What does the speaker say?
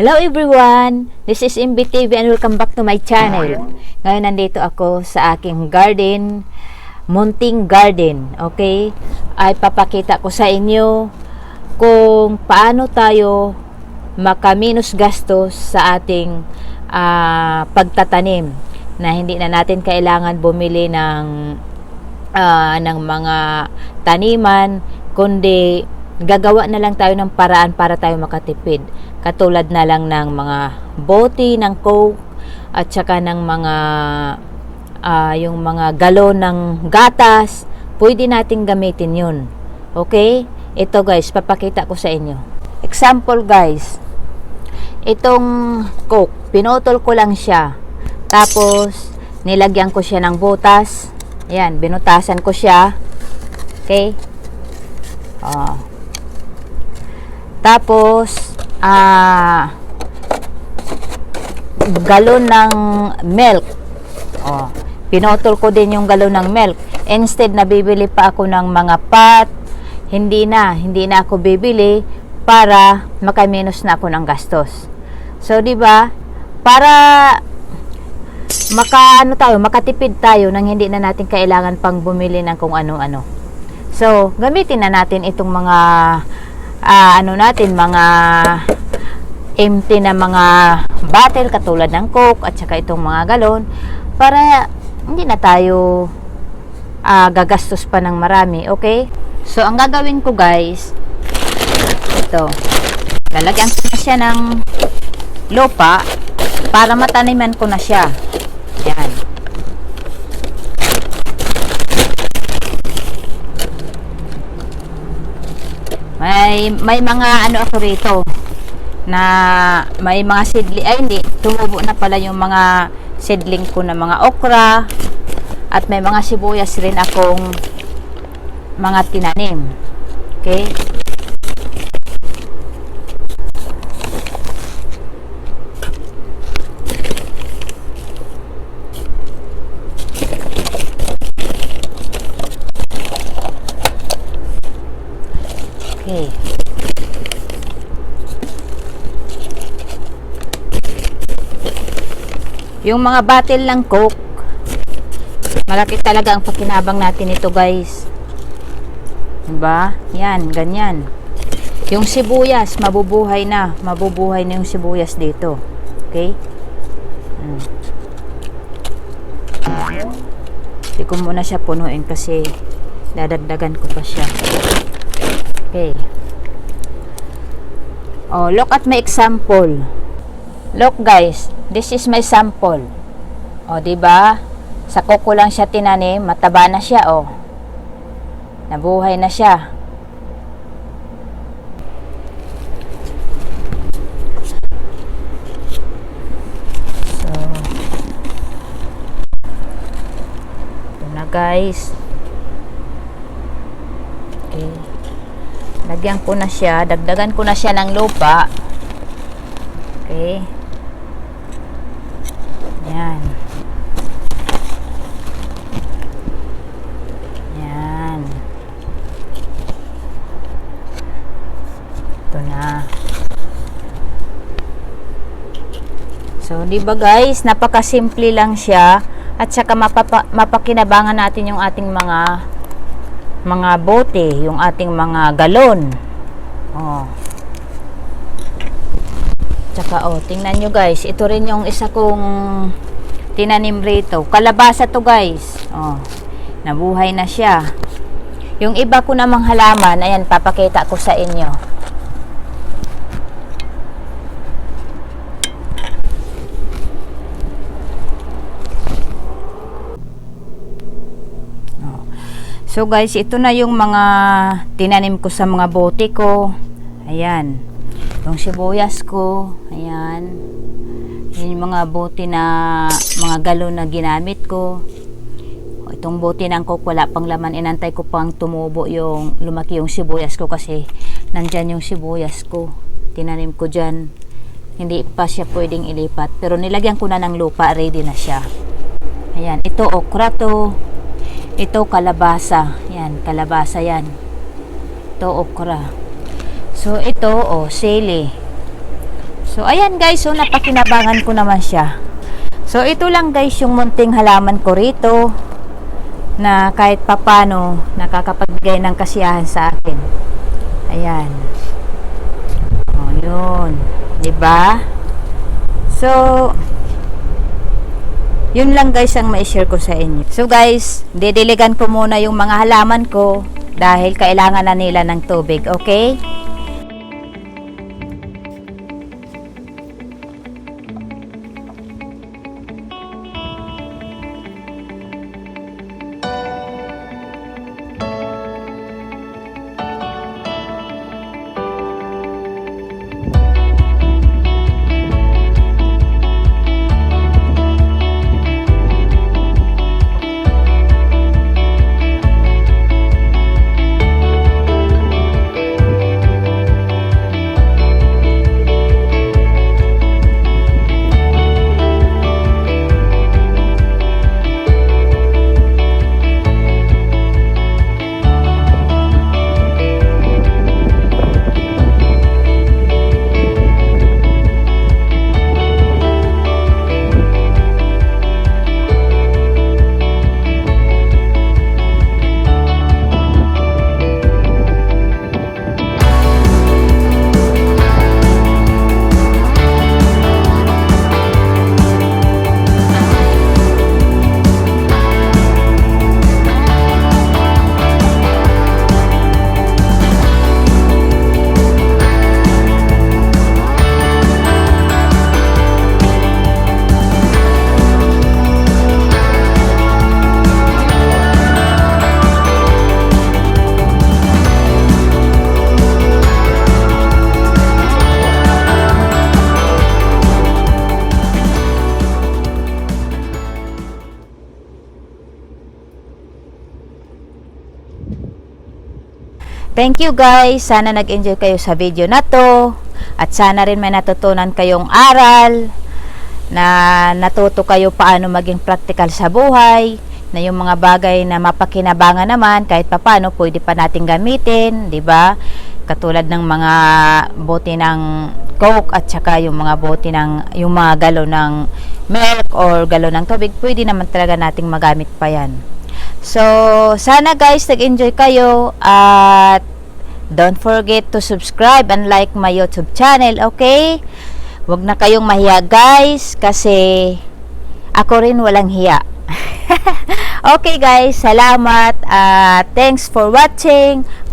Hello everyone! This is MBTV and welcome back to my channel. Ngayon nandito ako sa aking garden, munting garden, okay? Ay papakita ko sa inyo kung paano tayo makaminus gastos sa ating ah, pagtatanim na hindi na natin kailangan bumili ng ah, ng mga taniman kundi gagawa na lang tayo ng paraan para tayo makatipid katulad na lang ng mga bote ng coke at saka ng mga ah, yung mga galon ng gatas pwede nating gamitin yun. Okay? Ito guys papakita ko sa inyo. Example guys. Itong coke pinutol ko lang siya. Tapos nilagyan ko siya ng butas. Ayan binutasan ko siya. Okay? Oh. tapos ah galon ng milk. Oh pinutol ko din yung galon ng milk. Instead na bibili pa ako ng mga pot. Hindi na hindi na ako bibili para makaminus na ako ng gastos. So di ba para maka ano tayo makatipid tayo nang hindi na natin kailangan pang bumili ng kung ano-ano. So gamitin na natin itong mga ah, ano natin mga empty na mga bottle katulad ng coke at saka itong mga galon para hindi na tayo ah, gagastos pa ng marami okay? So ang gagawin ko guys ito. Lalagyan ko na siya ng lupa para mataniman ko na siya. Yan may may mga ano ako rito na may mga seedling ay hindi. Tumubo na pala yung mga seedling ko na mga okra at may mga sibuyas rin akong mga tinanim. Okay Yung mga bottle ng Coke, malaki talaga ang pakinabang natin ito guys. Diba? Yan, ganyan. Yung sibuyas, mabubuhay na. Mabubuhay na yung sibuyas dito. Okay? Hmm. Ko muna siya punuin kasi dadagdagan ko pa siya. Okay. Oh, look at my example. Look guys, this is my sample. O, di ba? Sa kuko lang siya tinanim, mataba na siya, oh. Nabuhay na siya. So, ito na guys. Okay. Lagyan ko na siya, dagdagan ko na siya ng lupa. Okay. Yan. Yan. Ito na. So, di ba guys, napakasimple lang siya at saka mapapa, mapakinabangan natin yung ating mga mga bote, yung ating mga galon. Oh. Tsaka oh, tingnan nyo guys, ito rin yung isa kong tinanim rito. Kalabasa to guys. Oh, nabuhay na siya. Yung iba ko namang halaman, ayan, papakita ko sa inyo. Oh. So guys, ito na yung mga tinanim ko sa mga bote ko. Ayan yung sibuyas ko ayan. Yun yung mga bote na mga galon na ginamit ko. Itong bote ng coke wala pang laman. Inantay ko pang tumubo yung lumaki yung sibuyas ko kasi nandyan yung sibuyas ko. Tinanim ko dyan. Hindi pa siya pwedeng ilipat. Pero nilagyan ko na ng lupa ready na siya. Ayan ito okra to. Ito kalabasa. Yan kalabasa yan. Ito okra So, ito, oh, sili. So, ayan guys, so napakinabangan ko naman siya. So, ito lang guys yung munting halaman ko rito na kahit papano nakakapagbigay ng kasiyahan sa akin. Ayan. O, yun. ba? So, yun lang guys ang ma-share ko sa inyo. So guys, didiligan ko muna yung mga halaman ko dahil kailangan na nila ng tubig, okay? Thank you guys. Sana nag-enjoy kayo sa video na to. At sana rin may natutunan kayong aral na natuto kayo paano maging practical sa buhay na yung mga bagay na mapakinabangan naman kahit papano pwede pa nating gamitin, 'di ba? Katulad ng mga bote ng Coke at saka yung mga bote ng yung mga galon ng milk or galon ng tubig, pwede naman talaga nating magamit pa 'yan. So, sana guys nag-enjoy kayo at don't forget to subscribe and like my YouTube channel, okay? Huwag na kayong mahiya guys kasi ako rin walang hiya. okay guys, salamat at thanks for watching.